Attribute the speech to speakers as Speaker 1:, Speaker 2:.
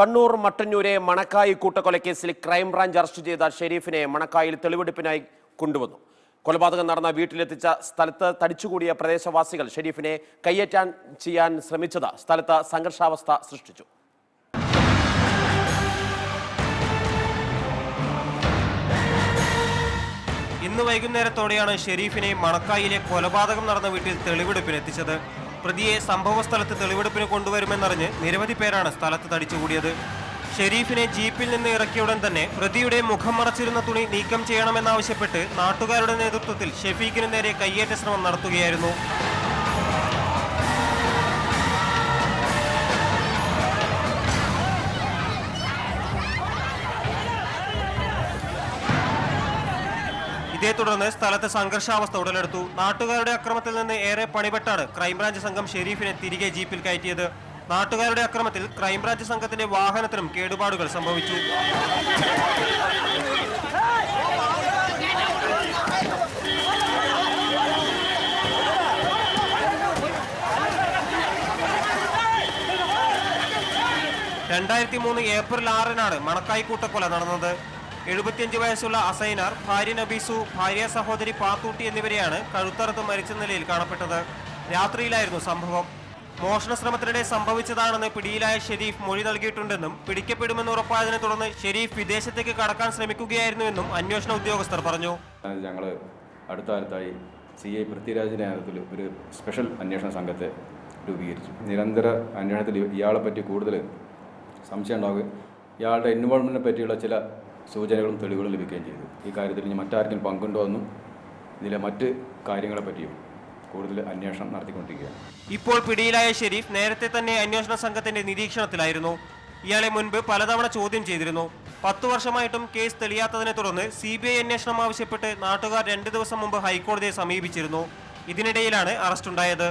Speaker 1: കണ്ണൂർ മട്ടന്നൂരെ മണക്കായി കൂട്ടക്കൊലക്കേസിൽ crime branch arrest ചെയ്ത ഷെരീഫിനെ മണക്കായിൽ തെളിവെടുപ്പിനായി കൊണ്ടുവന്നു. കൊലപാതകം നടന്ന വീട്ടിലെത്തിച്ച സ്ഥലത്ത് തടിച്ചുകൂടിയ പ്രദേശവാസികൾ ഷെരീഫിനെ കയ്യേറ്റാൻ ചെയ്യാൻ ശ്രമിച്ചത് സ്ഥലത്ത് സംഘർഷാവസ്ഥ സൃഷ്ടിച്ചു.
Speaker 2: ഇന്ന് വൈകുന്നേരത്തോടെയാണ് ഷെരീഫിനെ മണക്കായിലെ കൊലപാതകം നടന്ന വീട്ടിൽ തെളിവെടുപ്പിനെത്തിച്ചത്. പ്രതിയെ സംഭവ സ്ഥലത്ത് തെളിവെടുപ്പിന് കൊണ്ടുവരുമെന്നറിഞ്ഞ് നിരവധി പേരാണ് സ്ഥലത്ത് തടിച്ചുകൂടിയത്. ഷെരീഫിനെ ജീപ്പിൽ നിന്ന് ഇറക്കിയ ഉടൻ തന്നെ പ്രതിയുടെ മുഖം മറച്ചിരുന്ന തുണി നീക്കം ചെയ്യണമെന്നാവശ്യപ്പെട്ട് നാട്ടുകാരുടെ നേതൃത്വത്തിൽ ഷെഫീഖിന് നേരെ കയ്യേറ്റ ശ്രമം നടത്തുകയായിരുന്നു. ഇതേ തുടർന്ന് സ്ഥലത്ത് സംഘർഷാവസ്ഥ ഉടലെടുത്തു. നാട്ടുകാരുടെ അക്രമത്തിൽ നിന്ന് ഏറെ പണിപെട്ടാണ് ക്രൈംബ്രാഞ്ച് സംഘം ഷെരീഫിനെ തിരികെ ജീപ്പിൽ കയറ്റിയത്. നാട്ടുകാരുടെ അക്രമത്തിൽ ക്രൈംബ്രാഞ്ച് സംഘത്തിന്റെ വാഹനത്തിനും കേടുപാടുകൾ സംഭവിച്ചു. രണ്ടായിരത്തി മൂന്ന് ഏപ്രിൽ ആറിനാണ് മണക്കായി കൂട്ടക്കൊല നടന്നത്. എഴുപത്തിയഞ്ച് വയസ്സുള്ള അസൈനാർ ഭാര്യ നബീസു ഭാര്യ സഹോദരി പാത്തൂട്ടി എന്നിവരെയാണ് കഴുത്തറുത്ത് മരിച്ച നിലയിൽ കാണപ്പെട്ടത്. രാത്രിയിലായിരുന്നു സംഭവം. മോഷണ ശ്രമത്തിനിടെ സംഭവിച്ചതാണെന്ന് പിടിയിലായ ഷെരീഫ് മൊഴി നൽകിയിട്ടുണ്ടെന്നും പിടിക്കപ്പെടുമെന്ന് ഉറപ്പായതിനെ തുടർന്ന് ഷെരീഫ് വിദേശത്തേക്ക് കടക്കാൻ ശ്രമിക്കുകയായിരുന്നുവെന്നും അന്വേഷണ ഉദ്യോഗസ്ഥർ പറഞ്ഞു.
Speaker 3: ഞങ്ങൾ അടുത്ത കാലത്തായി സി ഐ പൃഥ്വിരാജിന്റെ നേതൃത്വത്തിൽ ഒരു സ്പെഷ്യൽ അന്വേഷണ സംഘത്തെ രൂപീകരിച്ചു. നിരന്തര അന്വേഷണത്തിൽ ഇയാളെ പറ്റി കൂടുതൽ സംശയം ഉണ്ടാവുകയും ഇയാളുടെ ഇൻവോൾവ്മെന്റിനെ പറ്റിയുള്ള ചില സൂചനകളും തെളിവുകളും ലഭിക്കുകയും ചെയ്തു. ഈ കാര്യത്തിൽ ഇനി മറ്റാർക്കും പങ്കുണ്ടോ എന്നും ഇതിലെ മറ്റ് കാര്യങ്ങളെപ്പറ്റിയും കൂടുതൽ അന്വേഷണം നടത്തിക്കൊണ്ടിരിക്കുകയാണ്.
Speaker 2: ഇപ്പോൾ പിടിയിലായ ഷെരീഫ് നേരത്തെ തന്നെ അന്വേഷണ സംഘത്തിന്റെ നിരീക്ഷണത്തിലായിരുന്നു. ഇയാളെ മുൻപ് പലതവണ ചോദ്യം ചെയ്തിരുന്നു. പത്തു വർഷമായിട്ടും കേസ് തെളിയാത്തതിനെ തുടർന്ന് സി ബി ഐ അന്വേഷണം ആവശ്യപ്പെട്ട് നാട്ടുകാർ രണ്ടു ദിവസം മുമ്പ് ഹൈക്കോടതിയെ സമീപിച്ചിരുന്നു. ഇതിനിടയിലാണ് അറസ്റ്റുണ്ടായത്.